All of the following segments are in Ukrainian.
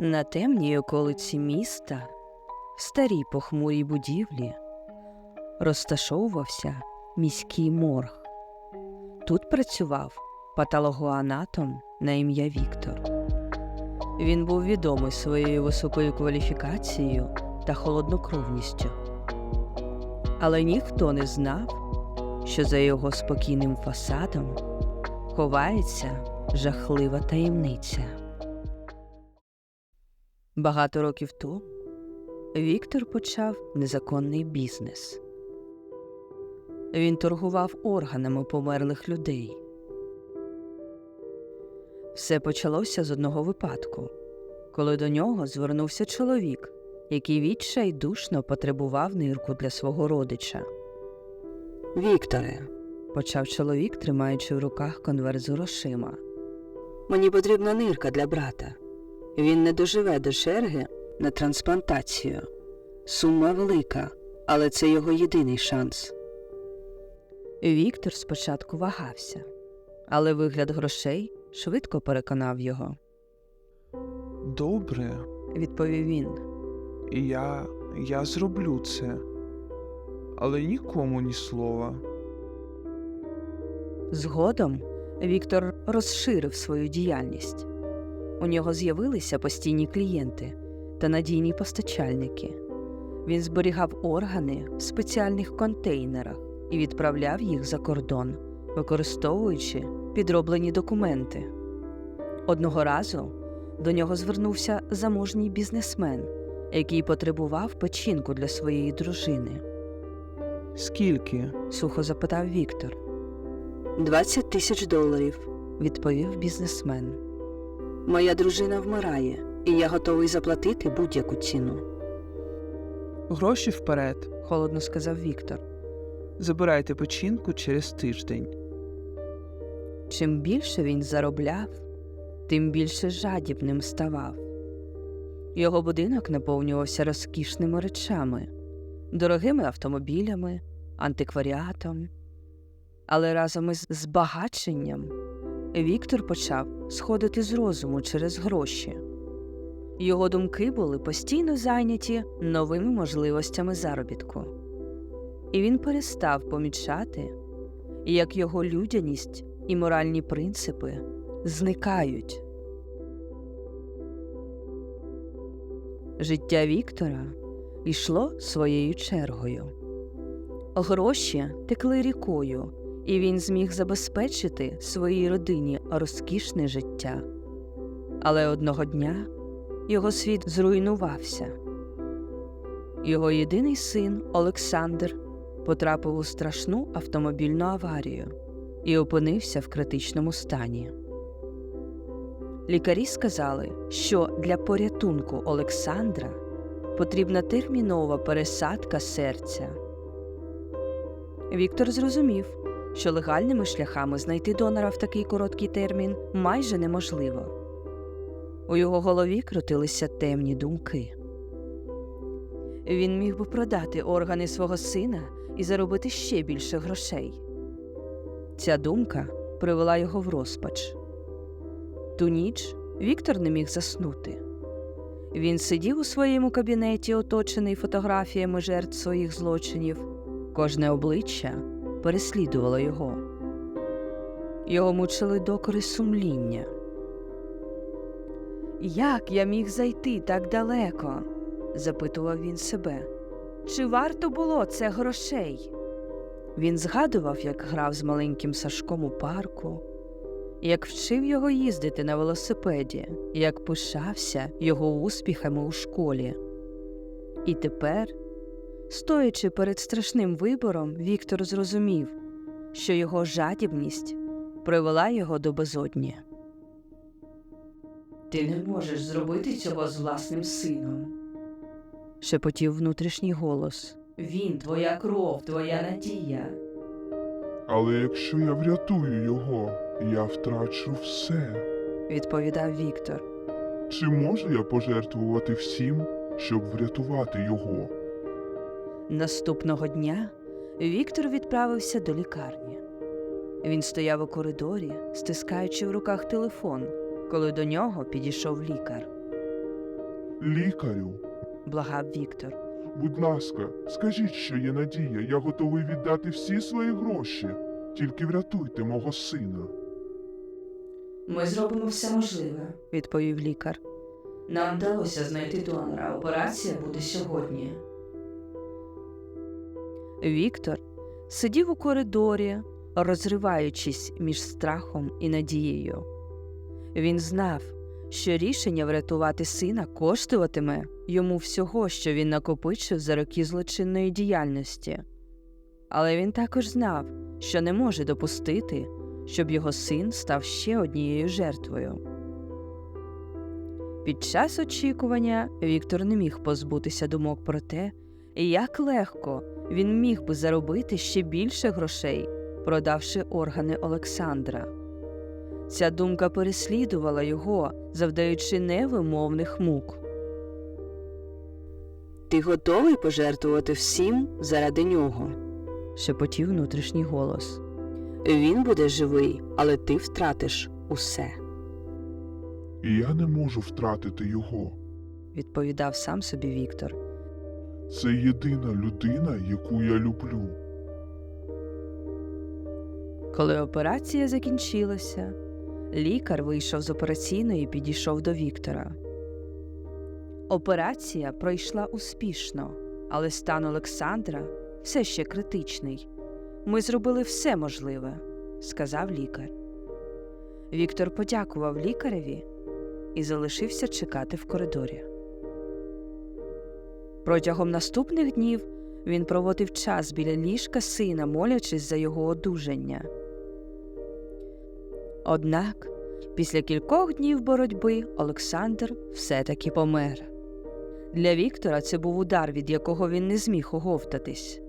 На темній околиці міста, в старій похмурій будівлі, розташовувався міський морг. Тут працював патологоанатом на ім'я Віктор. Він був відомий своєю високою кваліфікацією та холоднокровністю. Але ніхто не знав, що за його спокійним фасадом ховається жахлива таємниця. Багато років тому Віктор почав незаконний бізнес. Він торгував органами померлих людей. Все почалося з одного випадку, коли до нього звернувся чоловік, який відчайдушно потребував нирку для свого родича. Вікторе, почав чоловік, тримаючи в руках конверт з грошима. Мені потрібна нирка для брата. Він не доживе до черги на трансплантацію. Сума велика, але це його єдиний шанс. Віктор спочатку вагався, але вигляд грошей швидко переконав його, Добре, відповів він. я, я зроблю це. Але нікому ні слова. Згодом Віктор розширив свою діяльність. У нього з'явилися постійні клієнти та надійні постачальники. Він зберігав органи в спеціальних контейнерах і відправляв їх за кордон, використовуючи підроблені документи. Одного разу до нього звернувся заможній бізнесмен, який потребував печінку для своєї дружини. Скільки? сухо запитав Віктор. Двадцять тисяч доларів, відповів бізнесмен. Моя дружина вмирає, і я готовий заплатити будь-яку ціну, Гроші вперед. холодно сказав Віктор. Забирайте печінку через тиждень. Чим більше він заробляв, тим більше жадібним ставав. Його будинок наповнювався розкішними речами, дорогими автомобілями, антикваріатом. Але разом із збагаченням Віктор почав сходити з розуму через гроші. Його думки були постійно зайняті новими можливостями заробітку. І він перестав помічати, як його людяність і моральні принципи зникають. Життя Віктора йшло своєю чергою. Гроші текли рікою, і він зміг забезпечити своїй родині розкішне життя. Але одного дня його світ зруйнувався. Його єдиний син Олександр потрапив у страшну автомобільну аварію і опинився в критичному стані. Лікарі сказали, що для порятунку Олександра потрібна термінова пересадка серця. Віктор зрозумів, що легальними шляхами знайти донора в такий короткий термін майже неможливо. У його голові крутилися темні думки. Він міг би продати органи свого сина і заробити ще більше грошей. Ця думка привела його в розпач. Ту ніч Віктор не міг заснути. Він сидів у своєму кабінеті, оточений фотографіями жертв своїх злочинів. Кожне обличчя переслідувало його. Його мучили докори сумління. Як я міг зайти так далеко? запитував він себе. Чи варто було це грошей? Він згадував, як грав з маленьким Сашком у парку, як вчив його їздити на велосипеді, як пишався його успіхами у школі. І тепер, стоячи перед страшним вибором, Віктор зрозумів, що його жадібність привела його до безодні. Ти не можеш зробити цього з власним сином, шепотів внутрішній голос. Він твоя кров, твоя надія. Але якщо я врятую його, я втрачу все. відповідав Віктор. Чи можу я пожертвувати всім, щоб врятувати його? Наступного дня Віктор відправився до лікарні. Він стояв у коридорі, стискаючи в руках телефон, коли до нього підійшов лікар. Лікарю, благав Віктор. будь ласка, скажіть, що є надія, я готовий віддати всі свої гроші. Тільки врятуйте мого сина. Ми зробимо все можливе, відповів лікар. Нам вдалося знайти донора. Операція буде сьогодні. Віктор сидів у коридорі, розриваючись між страхом і надією. Він знав, що рішення врятувати сина коштуватиме йому всього, що він накопичив за роки злочинної діяльності. Але він також знав, що не може допустити, щоб його син став ще однією жертвою. Під час очікування Віктор не міг позбутися думок про те, як легко він міг би заробити ще більше грошей, продавши органи Олександра. Ця думка переслідувала його, завдаючи невимовних мук. Ти готовий пожертвувати всім заради нього? шепотів внутрішній голос. Він буде живий, але ти втратиш усе, І я не можу втратити його. відповідав сам собі Віктор. Це єдина людина, яку я люблю. Коли операція закінчилася, лікар вийшов з операційної і підійшов до Віктора. Операція пройшла успішно, але стан Олександра все ще критичний. Ми зробили все можливе, сказав лікар. Віктор подякував лікареві і залишився чекати в коридорі. Протягом наступних днів він проводив час біля ліжка сина, молячись за його одужання. Однак після кількох днів боротьби Олександр все-таки помер. Для Віктора це був удар, від якого він не зміг оговтатись.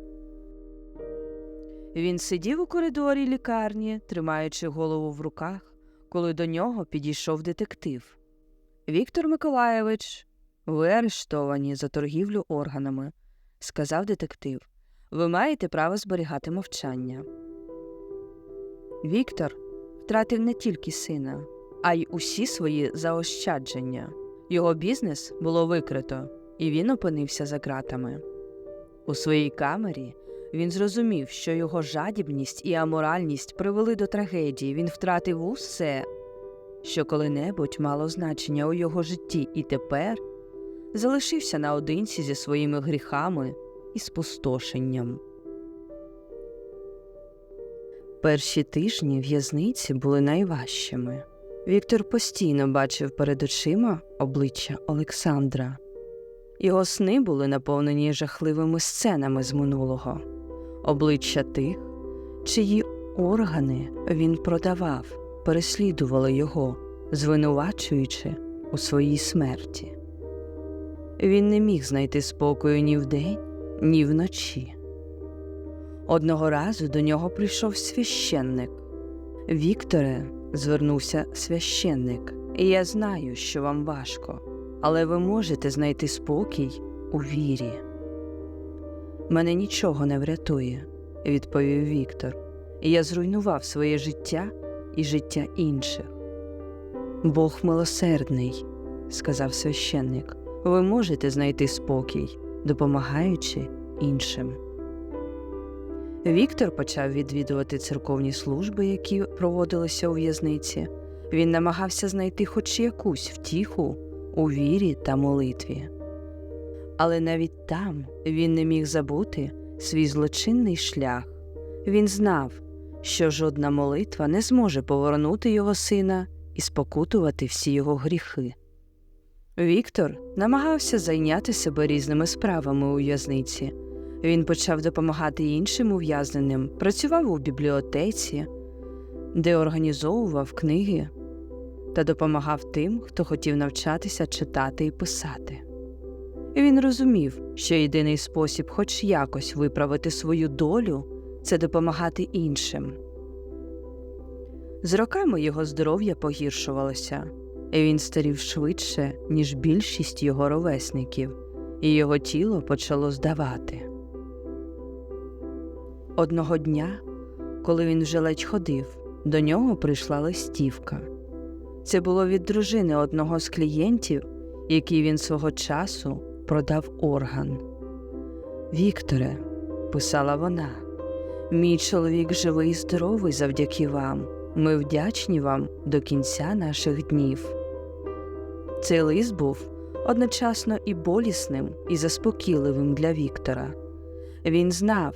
Він сидів у коридорі лікарні, тримаючи голову в руках, коли до нього підійшов детектив. Віктор Миколаєвич, ви арештовані за торгівлю органами, сказав детектив. Ви маєте право зберігати мовчання. Віктор втратив не тільки сина, а й усі свої заощадження. Його бізнес було викрито, і він опинився за ґратами. У своїй камері він зрозумів, що його жадібність і аморальність привели до трагедії. Він втратив усе, що коли-небудь мало значення у його житті, і тепер залишився наодинці зі своїми гріхами і спустошенням. Перші тижні в'язниці були найважчими. Віктор постійно бачив перед очима обличчя Олександра. Його сни були наповнені жахливими сценами з минулого, обличчя тих, чиї органи він продавав, переслідували його, звинувачуючи у своїй смерті. Він не міг знайти спокою ні вдень, ні вночі. Одного разу до нього прийшов священник. Вікторе, звернувся священник, я знаю, що вам важко, але ви можете знайти спокій у вірі. Мене нічого не врятує, відповів Віктор. Я зруйнував своє життя і життя інших. Бог милосердний, сказав священник. Ви можете знайти спокій, допомагаючи іншим. Віктор почав відвідувати церковні служби, які проводилися у в'язниці. Він намагався знайти хоч якусь втіху у вірі та молитві. Але навіть там він не міг забути свій злочинний шлях. Він знав, що жодна молитва не зможе повернути його сина і спокутувати всі його гріхи. Віктор намагався зайняти себе різними справами у в'язниці. Він почав допомагати іншим ув'язненим, працював у бібліотеці, де організовував книги та допомагав тим, хто хотів навчатися читати і писати. Він розумів, що єдиний спосіб хоч якось виправити свою долю це допомагати іншим. З роками його здоров'я погіршувалося, він старів швидше, ніж більшість його ровесників, і його тіло почало здавати. Одного дня, коли він вже ледь ходив, до нього прийшла листівка. Це було від дружини одного з клієнтів, який він свого часу продав орган. Вікторе, писала вона, мій чоловік живий і здоровий завдяки вам. Ми вдячні вам до кінця наших днів. Цей лист був одночасно і болісним, і заспокійливим для Віктора. Він знав,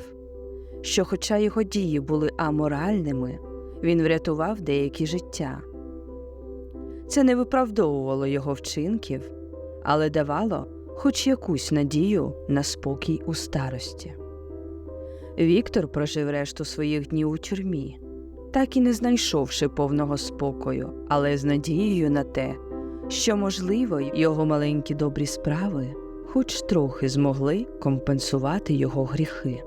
що, хоча його дії були аморальними, він врятував деякі життя. Це не виправдовувало його вчинків, але давало хоч якусь надію на спокій у старості. Віктор прожив решту своїх днів у тюрмі, так і не знайшовши повного спокою, але з надією на те, що, можливо, його маленькі добрі справи хоч трохи змогли компенсувати його гріхи.